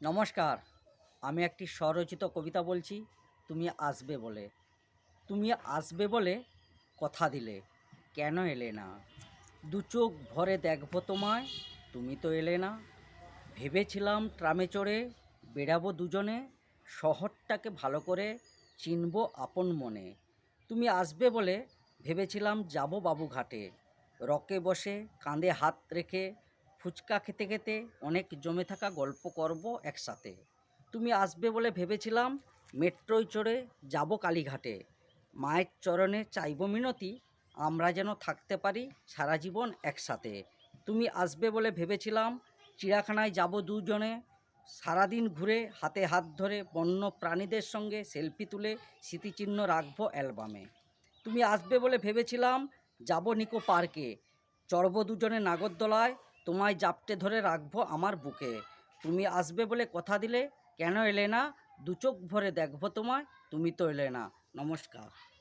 নমস্কার, আমি একটি স্বরচিত কবিতা বলছি, তুমি আসবে বলে। তুমি আসবে বলে কথা দিলে, কেন এলে না? দু চোখ ভরে দেখব তোমায়, তুমি তো এলে না। ভেবেছিলাম ট্রামে চড়ে বেড়াবো দুজনে, শহরটাকে ভালো করে চিনবো আপন মনে। তুমি আসবে বলে ভেবেছিলাম যাব বাবুঘাটে, রকে বসে কাঁধে হাত রেখে ফুচকা খেতে খেতে অনেক জমে থাকা গল্প করব একসাথে। তুমি আসবে বলে ভেবেছিলাম মেট্রোয় চড়ে যাব কালীঘাটে। মায়ের চরণে চাইব মিনতি, আমরা যেন থাকতে পারি সারা জীবন একসাথে। তুমি আসবে বলে ভেবেছিলাম চিড়িয়াখানায় যাব দুজনে, সারাদিন ঘুরে হাতে হাত ধরে বন্য প্রাণীদের সঙ্গে সেলফি তুলে স্মৃতিচিহ্ন রাখব অ্যালবামে। তুমি আসবে বলে ভেবেছিলাম যাব নিকো পার্কে, চড়ব দুজনে নাগরদোলায় তোমায় জাপটে ধরে রাখব আমার বুকে। তুমি আসবে বলে কথা দিলে কেন এলে না? দু চোখ ভরে দেখব তোমায়, তুমি তো এলে না। নমস্কার।